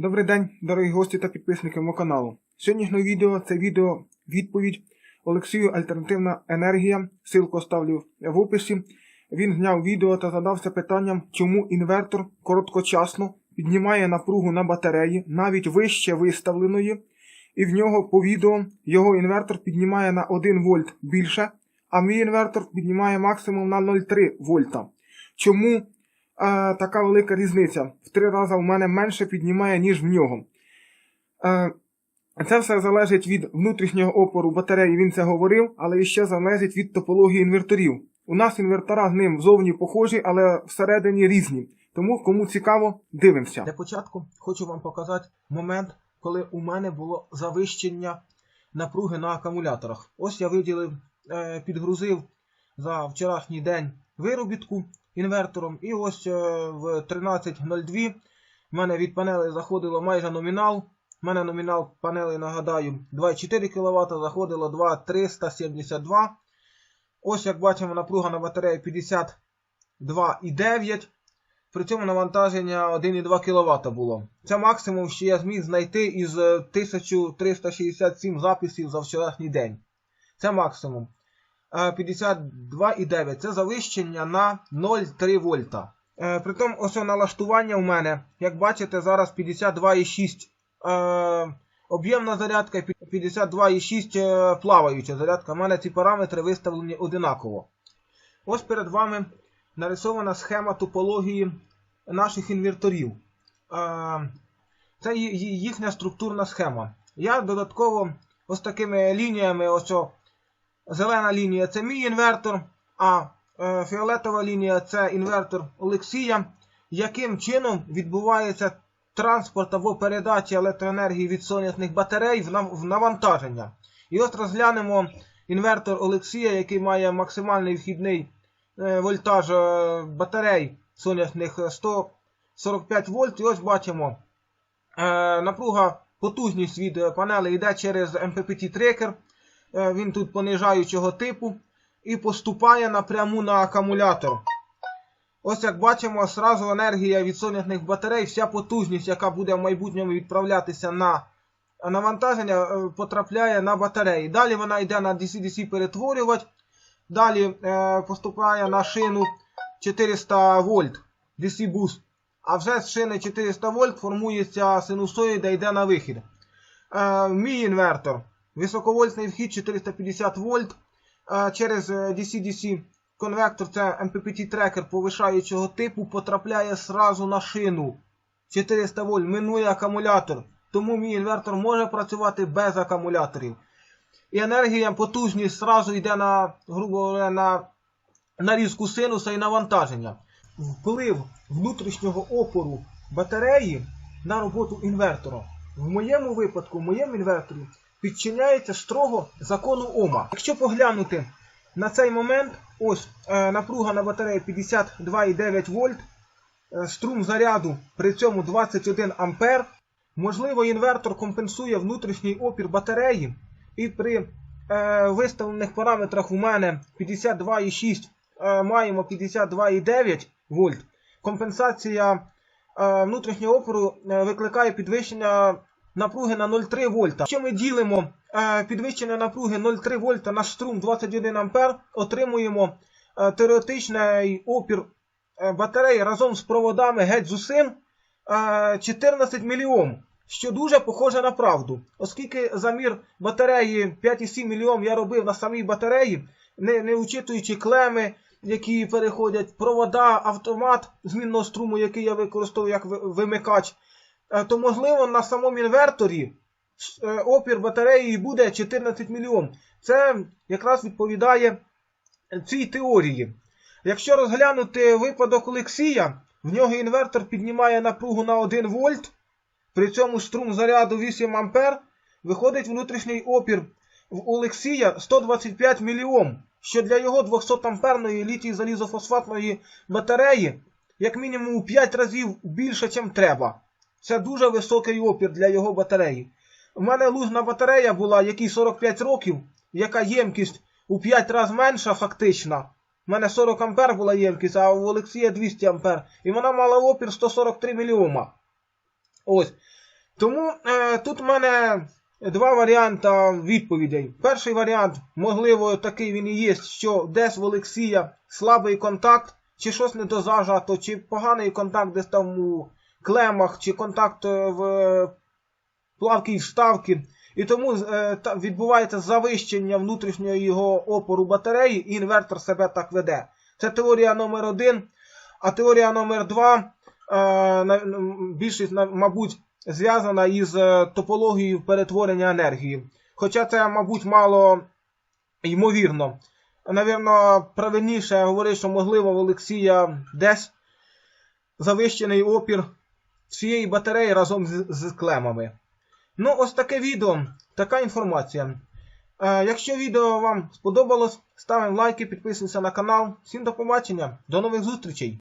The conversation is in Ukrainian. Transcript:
Добрий день, дорогі гості та підписники мого каналу. Сьогоднішнє відео це відео відповідь Олексію Альтернативна енергія. Силку оставлю в описі. Він зняв відео та задався питанням, чому інвертор короткочасно піднімає напругу на батареї, навіть вище виставленої, і в нього по відео його інвертор піднімає на 1 вольт більше, а мій інвертор піднімає максимум на 0,3 вольта. Чому е, така велика різниця? В три рази в мене менше піднімає, ніж в нього. Е, це все залежить від внутрішнього опору батареї, він це говорив, але ще залежить від топології інверторів. У нас інвертора з ним зовні похожі, але всередині різні. Тому, кому цікаво, дивимося. Для початку хочу вам показати момент, коли у мене було завищення напруги на акумуляторах. Ось я виділив, е, підгрузив за вчорашній день виробітку інвертором, і ось е, в 13.02 в мене від панели заходило майже номінал. У мене номінал панели, нагадаю, 2,4 кВт, заходило 2,372. Ось, як бачимо, напруга на батареї 52,9. При цьому навантаження 1,2 кВт було. Це максимум, що я зміг знайти із е, 1367 записів за вчорашній день. Це максимум. Е, 52,9 це завищення на 0,3 вольта. Е, Притом, ось налаштування у мене, як бачите, зараз 52,6 е, об'ємна зарядка і 52,6 е, плаваюча зарядка. У мене ці параметри виставлені одинаково. Ось перед вами нарисована схема топології наших інверторів. Е, Це їхня структурна схема. Я додатково ось такими лініями, ось зелена лінія це мій інвертор, а е, фіолетова лінія це інвертор Олексія. Яким чином відбувається транспорт або передача електроенергії від сонячних батарей в навантаження? І ось розглянемо інвертор Олексія, який має максимальний вхідний е, вольтаж е, батарей сонячних е, 145 вольт. І ось бачимо напруга, потужність від панели йде через MPPT трекер. Е, Він тут понижаючого типу і поступає напряму на акумулятор. Ось як бачимо, сразу енергія від сонячних батарей, вся потужність, яка буде в майбутньому відправлятися на навантаження, е, потрапляє на батареї. Далі вона йде на DC-DC перетворювач. Далі е, поступає на шину 400 вольт DC Boost. А вже з шини 400 вольт формується синусоїда, йде на вихід. Е, мій інвертор. Високовольтний вхід 450 вольт. Е, через е, DC-DC конвектор, це MPPT трекер повишаючого типу, потрапляє сразу на шину 400 вольт, минує акумулятор. Тому мій інвертор може працювати без акумуляторів. І енергія, потужність сразу йде на, грубо говоря, на нарізку синуса і навантаження. Вплив внутрішнього опору батареї на роботу інвертора. В моєму випадку, в моєму інверторі, підчиняється строго закону Ома. Якщо поглянути на цей момент, ось е, напруга на батареї 52,9 вольт, е, струм заряду при цьому 21 ампер. Можливо, інвертор компенсує внутрішній опір батареї, і при е, виставлених параметрах у мене 52,6 е, маємо 52,9 вольт. Компенсація е, внутрішнього опору е, викликає підвищення напруги на 0,3 вольта. Якщо ми ділимо е, підвищення напруги 0,3 вольта на струм 21 ампер, отримуємо е, теоретичний опір е, батареї разом з проводами геть з усім е, 14 мільйом. Що дуже похоже на правду, оскільки замір батареї 5,7 мільйом я робив на самій батареї, не, не учитуючи клеми, які переходять, провода, автомат змінного струму, який я використовую як вимикач, то можливо на самому інверторі е, опір батареї буде 14 мільйом. Це якраз відповідає цій теорії. Якщо розглянути випадок Олексія, в нього інвертор піднімає напругу на 1 вольт, при цьому струм заряду 8 ампер, виходить внутрішній опір в Олексія 125 мільйом, що для його 200 амперної літій залізофосфатної батареї як мінімум у 5 разів більше, ніж треба. Це дуже високий опір для його батареї. У мене лужна батарея була, якій 45 років, яка ємкість у 5 разів менша фактично. У мене 40 ампер була ємкість, а у Олексія 200 ампер. І вона мала опір 143 мільйома. Ось. Тому е, тут у мене два варіанти відповідей. Перший варіант, можливо, такий він і є, що десь в Олексія слабий контакт, чи щось не дозажато, чи поганий контакт десь там у клемах, чи контакт е, в е, плавкій вставки. І тому е, відбувається завищення внутрішнього його опору батареї, і інвертор себе так веде. Це теорія номер один. А теорія номер два, більшість, мабуть, зв'язана із топологією перетворення енергії. Хоча це, мабуть, мало ймовірно. Навірно, правильніше говорити, що можливо в Олексія десь завищений опір всієї батареї разом з, з клемами. Ну, ось таке відео, така інформація. Е, якщо відео вам сподобалось, ставимо лайки, підписуємося на канал. Всім до побачення, до нових зустрічей!